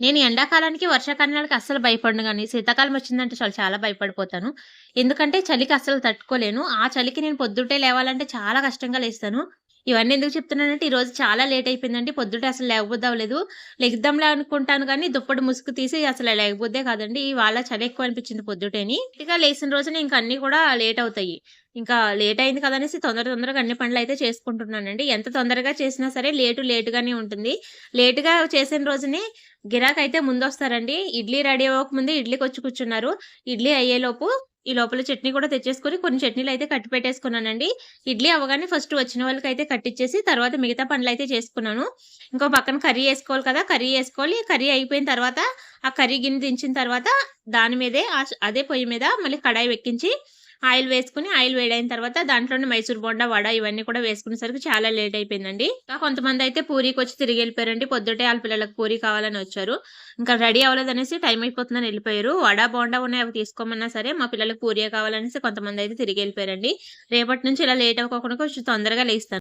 నేను ఎండాకాలానికి, వర్షాకాలానికి అస్సలు భయపడను కానీ శీతాకాలం వచ్చిందంటే చాలా చాలా భయపడిపోతాను. ఎందుకంటే చలికి అస్సలు తట్టుకోలేను. ఆ చలికి నేను పొద్దుటే లేవాలంటే చాలా కష్టంగా లేస్తాను. ఇవన్నీ ఎందుకు చెప్తున్నానంటే ఈరోజు చాలా లేట్ అయిపోయిందండి. పొద్దుట అసలు లేవబుద్ధి లేదు లెగ్దాంలే అనుకుంటాను కానీ దుప్పటి ముసుగు తీసి అసలు లేకపోతే కాదండి. ఇవాళ చలి ఎక్కువ అనిపించింది పొద్దుటేని. ఇక లేసిన రోజున ఇంక అన్నీ కూడా లేట్ అవుతాయి. ఇంకా లేట్ అయింది కదా! తొందర తొందరగా అన్ని పనులు అయితే చేసుకుంటున్నానండి. ఎంత తొందరగా చేసినా సరే లేటు లేట్‌గానే ఉంటుంది. లేటుగా చేసిన రోజునే గిరాకైతే ముందొస్తారండి. ఇడ్లీ రెడీ అవ్వకముందే ఇడ్లీకొచ్చి కూర్చున్నారు. ఇడ్లీ అయ్యేలోపు ఈ లోపల చట్నీ కూడా తెచ్చేసుకొని కొన్ని చట్నీలు అయితే కట్టి పెట్టేసుకున్నానండి. ఇడ్లీ అవ్వగానే ఫస్ట్ వచ్చిన వాళ్ళకైతే కట్టించేసి తర్వాత మిగతా పనులయితే చేసుకున్నాను. ఇంకో పక్కన కర్రీ వేసుకోవాలి కదా! కర్రీ వేసుకోవాలి కర్రీ అయిపోయిన తర్వాత ఆ కర్రీ గిన్నె దించిన తర్వాత దాని మీదే అదే పొయ్యి మీద మళ్ళీ కడాయి వెక్కించి ఆయిల్ వేసుకుని ఆయిల్ వేడైన తర్వాత దాంట్లోనే మైసూర్ బోండా, వడ ఇవన్నీ కూడా వేసుకునేసరికి చాలా లేట్ అయిపోయిందండి. ఇంకా కొంతమందయితే పూరీకొచ్చి తిరిగెళ్ళిపోయారండి. పొద్దుటే వాళ్ళ పిల్లలకు పూరి కావాలని వచ్చారు. ఇంకా రెడీ అవ్వలేదనేసి టైం అయిపోతుందని వెళ్ళిపోయారు వడ, బోండా ఉన్నాయి అవి తీసుకోమన్నా సరే మా పిల్లలకు పూరియే కావాలనేసి కొంతమంది అయితే తిరిగి వెళ్ళిపోయారండి రేపటి నుంచి ఇలా లేట్ అవ్వకుండా కొంచెం తొందరగా లేస్తాను.